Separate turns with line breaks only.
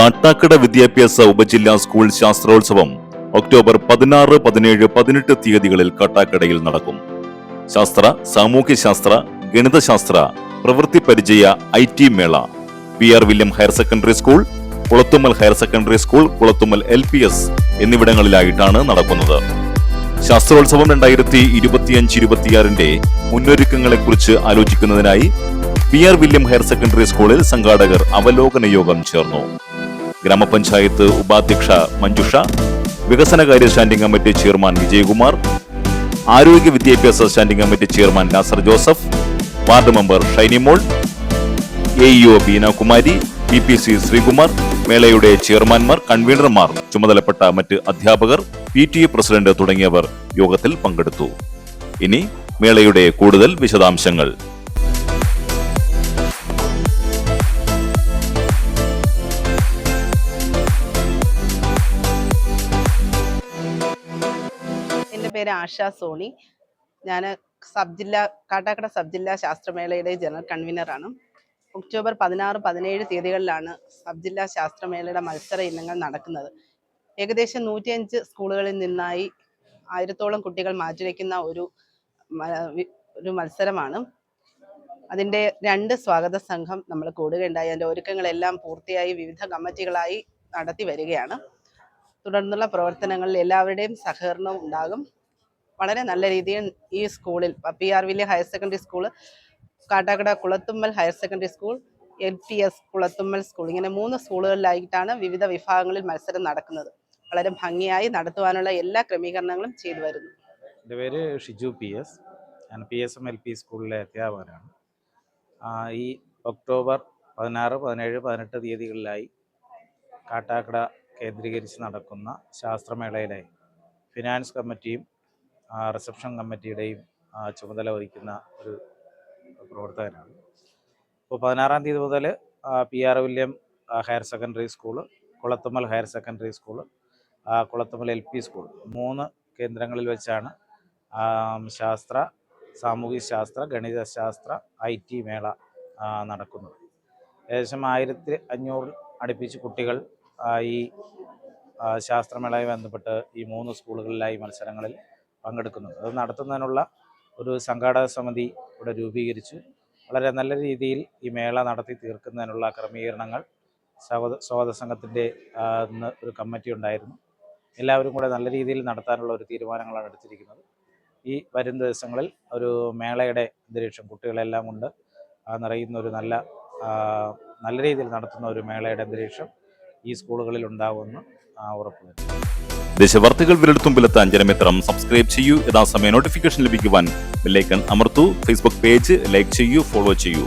കാട്ടാക്കട വിദ്യാഭ്യാസ ഉപജില്ലാ school ശാസ്ത്രോത്സവം October പതിനാറ് പതിനേഴ് പതിനെട്ട് തീയതികളിൽ കാട്ടാക്കടയിൽ നടക്കും. ശാസ്ത്ര സാമൂഹ്യശാസ്ത്ര ഗണിതശാസ്ത്ര പ്രവൃത്തി പരിചയ ഐ ടി മേള. P R William higher secondary school Kulathummal higher secondary school Kulathummal L P S എന്നിവിടങ്ങളിലായിട്ടാണ് നടക്കുന്നത്. ശാസ്ത്രോത്സവം രണ്ടായിരത്തി ഇരുപത്തിയഞ്ച് ഇരുപത്തിയാറിന്റെ മുന്നൊരുക്കങ്ങളെക്കുറിച്ച് ആലോചിക്കുന്നതിനായി P R William higher secondary സ്കൂളിൽ സംഘാടകർ അവലോകന യോഗം ചേർന്നു. ഗ്രാമപഞ്ചായത്ത് ഉപാധ്യക്ഷ മഞ്ജുഷ വികസനകാര്യ സ്റ്റാൻഡിംഗ് കമ്മിറ്റി ചെയർമാൻ വിജയകുമാർ ആരോഗ്യ വിദ്യാഭ്യാസ standing committee chairman Nasar Joseph ward member Shinimol A EO Beenakumari P P C Sreekumar മേളയുടെ ചെയർമാൻമാർ കൺവീനർമാർ ചുമതലപ്പെട്ട മറ്റ് അധ്യാപകർ പി ടി എ പ്രസിഡന്റ് തുടങ്ങിയവർ യോഗത്തിൽ പങ്കെടുത്തു. ഇനി മേളയുടെ കൂടുതൽ വിശദാംശങ്ങൾ.
പേര് ആശ സോണി. ഞാൻ സബ് ജില്ലാ കാട്ടാക്കട സബ് ജില്ലാ ശാസ്ത്രമേളയുടെ ജനറൽ കൺവീനറാണ്. ഒക്ടോബർ പതിനാറ് പതിനേഴ് തീയതികളിലാണ് സബ് ജില്ലാ ശാസ്ത്രമേളയുടെ മത്സര ഇനങ്ങൾ നടക്കുന്നത്. ഏകദേശം നൂറ്റിയഞ്ച് സ്കൂളുകളിൽ നിന്നായി ആയിരത്തോളം കുട്ടികൾ മാറ്റിവെക്കുന്ന ഒരു ഒരു മത്സരമാണ്. അതിന്റെ രണ്ട് സ്വാഗത സംഘം നമ്മൾ കൂടുകയുണ്ടായി. അതിന്റെ ഒരുക്കങ്ങളെല്ലാം പൂർത്തിയായി വിവിധ കമ്മിറ്റികളായി നടത്തി വരികയാണ്. തുടർന്നുള്ള പ്രവർത്തനങ്ങളിൽ എല്ലാവരുടെയും സഹകരണം ഉണ്ടാകും. വളരെ നല്ല രീതിയിൽ ഈ സ്കൂളിൽ P R William higher secondary school Kattakada Kulathummal higher secondary school L P S Kulathummal school ഇങ്ങനെ മൂന്ന് സ്കൂളുകളിലായിട്ടാണ് വിവിധ വിഭാഗങ്ങളിൽ മത്സരം നടക്കുന്നത്. വളരെ ഭംഗിയായി നടത്തുവാനുള്ള എല്ലാ ക്രമീകരണങ്ങളും ചെയ്തു വരുന്നു.
എന്റെ പേര് ഷിജു പി എസ്. ഞാൻ P S M L P സ്കൂളിലെ അധ്യാപകനാണ്. ഈ ഒക്ടോബർ പതിനാറ് പതിനേഴ് പതിനെട്ട് തീയതികളിലായി കാട്ടാക്കട കേന്ദ്രീകരിച്ച് നടക്കുന്ന ശാസ്ത്രമേളയിലെ ഫിനാൻസ് കമ്മിറ്റിയും റിസപ്ഷൻ കമ്മിറ്റിയുടെയും ചുമതല വഹിക്കുന്ന ഒരു പ്രവർത്തകനാണ്. ഇപ്പോൾ പതിനാറാം തീയതി മുതൽ P R William higher secondary school Kulathummal higher secondary school Kulathummal L P school മൂന്ന് കേന്ദ്രങ്ങളിൽ വെച്ചാണ് ശാസ്ത്ര സാമൂഹ്യ ശാസ്ത്ര ഗണിതശാസ്ത്ര ഐ ടി മേള നടക്കുന്നത്. ഏകദേശം ആയിരത്തി അഞ്ഞൂറ് അടുപ്പിച്ച് കുട്ടികൾ ഈ ശാസ്ത്രമേളയുമായി ബന്ധപ്പെട്ട് ഈ മൂന്ന് സ്കൂളുകളിലായി മത്സരങ്ങളിൽ പങ്കെടുക്കുന്നുണ്ട് അത് നടത്തുന്നതിനുള്ള ഒരു സംഘാടക സമിതി ഇവിടെ രൂപീകരിച്ച് വളരെ നല്ല രീതിയിൽ ഈ മേള നടത്തി തീർക്കുന്നതിനുള്ള ക്രമീകരണങ്ങൾ സ്വാഗത സ്വാഗത സംഘത്തിന്റെ ഒരു കമ്മിറ്റി ഉണ്ടായിരുന്നു. എല്ലാവരും കൂടെ നല്ല രീതിയിൽ നടത്താനുള്ള ഒരു തീരുമാനങ്ങളാണ് എടുത്തിരിക്കുന്നത്. ഈ വരും ദിവസങ്ങളിൽ ഒരു മേളയുടെ അന്തരീക്ഷം കുട്ടികളെല്ലാം കൊണ്ട് നിറയുന്ന ഒരു നല്ല നല്ല രീതിയിൽ നടത്തുന്ന ഒരു മേളയുടെ അന്തരീക്ഷം ഈ സ്കൂളുകളിൽ ഉണ്ടാവുമെന്ന് ആ, ഉറപ്പ് തരുന്നു
ദേശവാർത്തകൾ വിരൽത്തുമ്പിലെത്താൻ ജനമിത്രം സബ്സ്ക്രൈബ് ചെയ്യൂ. യഥാസമയം നോട്ടിഫിക്കേഷൻ ലഭിക്കുവാൻ ബെല്ലൈക്കൺ അമർത്തു. ഫേസ്ബുക്ക് പേജ് ലൈക്ക് ചെയ്യൂ ഫോളോ ചെയ്യൂ.